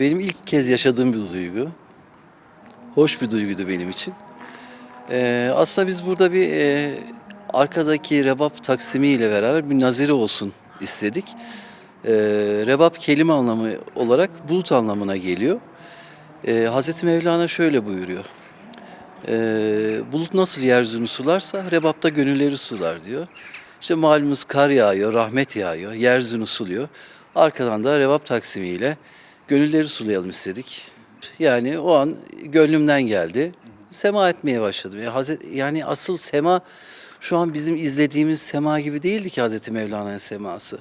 Benim ilk kez yaşadığım bir duygu. Hoş bir duyguydu benim için. Ee, aslında biz burada bir e, arkadaki rebap taksimi ile beraber bir nazire olsun istedik. Ee, rebap kelime anlamı olarak bulut anlamına geliyor. Ee, Hazreti Mevlana şöyle buyuruyor. Ee, bulut nasıl yeryüzünü sularsa rebap da gönülleri sular diyor. İşte malumuz kar yağıyor, rahmet yağıyor, yeryüzünü suluyor. Arkadan da rebap taksimiyle gönülleri sulayalım istedik. Yani o an gönlümden geldi. Sema etmeye başladım. Yani, Hazreti, yani asıl sema şu an bizim izlediğimiz sema gibi değildi ki Hazreti Mevlana'nın seması.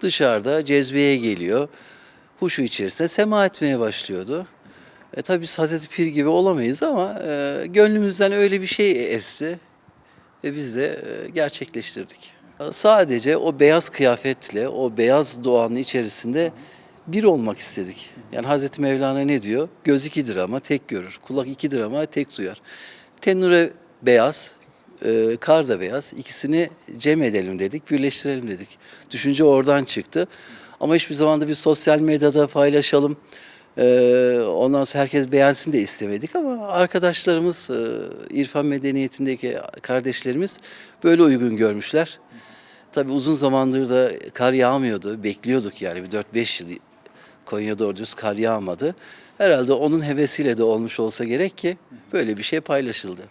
Dışarıda cezbeye geliyor. Huşu içerisinde sema etmeye başlıyordu. E tabii biz Hazreti Pir gibi olamayız ama e, gönlümüzden öyle bir şey esti ve biz de e, gerçekleştirdik. Sadece o beyaz kıyafetle, o beyaz doğanın içerisinde bir olmak istedik. Yani Hazreti Mevlana ne diyor? Göz ikidir ama tek görür, kulak ikidir ama tek duyar. Tenure beyaz, e, kar da beyaz. İkisini cem edelim dedik, birleştirelim dedik. Düşünce oradan çıktı. Ama hiçbir zaman da bir sosyal medyada paylaşalım. Ee, ondan sonra herkes beğensin de istemedik ama arkadaşlarımız, e, İrfan medeniyetindeki kardeşlerimiz böyle uygun görmüşler. Tabii uzun zamandır da kar yağmıyordu. Bekliyorduk yani bir 4-5 yıl Konya'da doğru kar yağmadı. Herhalde onun hevesiyle de olmuş olsa gerek ki böyle bir şey paylaşıldı.